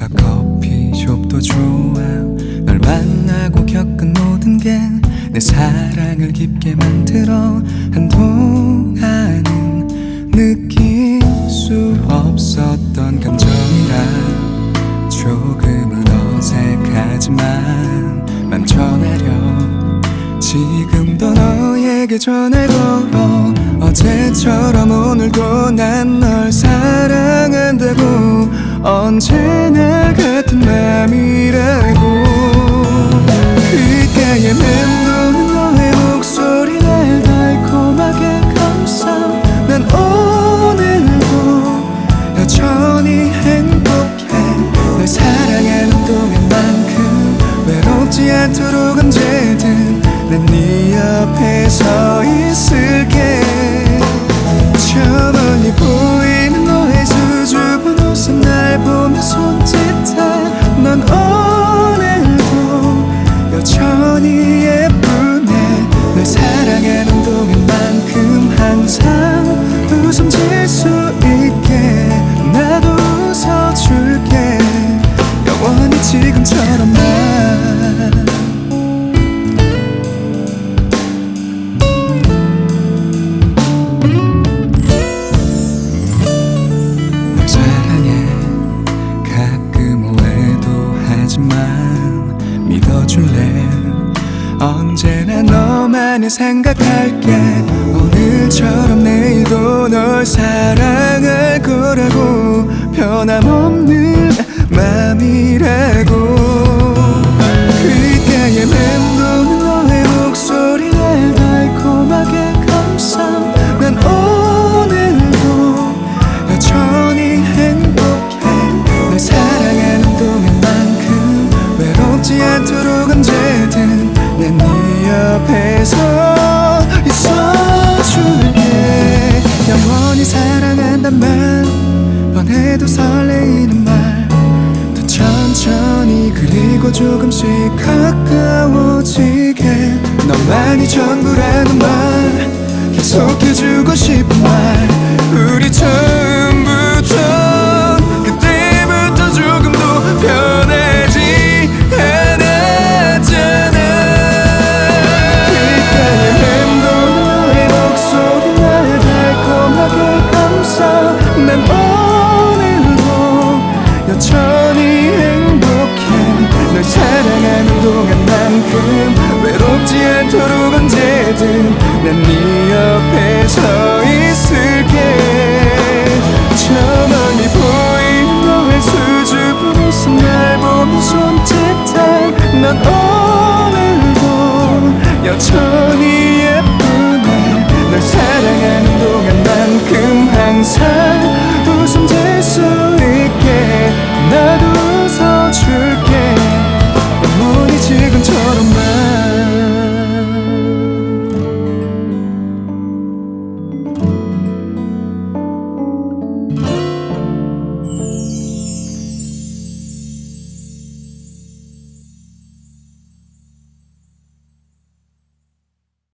앞 커피숍도 좋아. 널 만나고 겪은 모든 게 내 사랑을 깊게 만들어 한동안은 느낄 수 없었던 감정이라. 조금은 어색하지만 맘 전하려. 지금도 너에게 걸 어 어제처럼 오늘도 난 널 사랑한다고 언제나 같은 맘이라고. 귓가에 맴도는 너의 목소리 날 달콤하게 감싸 난 오늘도 여전히 행복해. 널 사랑하는 동안만큼 외롭지 않도록 언제든 난 네 옆에 서 있을게. 저 보이는 너의 수줍은 웃음 날 보며 손짓해. 넌 오늘도 여전히 예쁘네. 널 사랑하는 동안만큼 항상 웃음 질수 하지만 믿어줄래? 언제나 너만을 생각할게. 오늘처럼 내일도 널 사랑할 거라고. 변함없는 맘이라고 해도 설레이는 말. 더 천천히 그리고 조금씩 가까워지게. 너만이 전부라는 말. 계속해주고 싶은 말. 우리 처 널 사랑하는 동안 만큼 외롭지 않도록 언제든 난 네 옆에 서 있을게. 저 멀리 보이는 너의 웃음 날 보며 손짓해 난 오늘도 여전히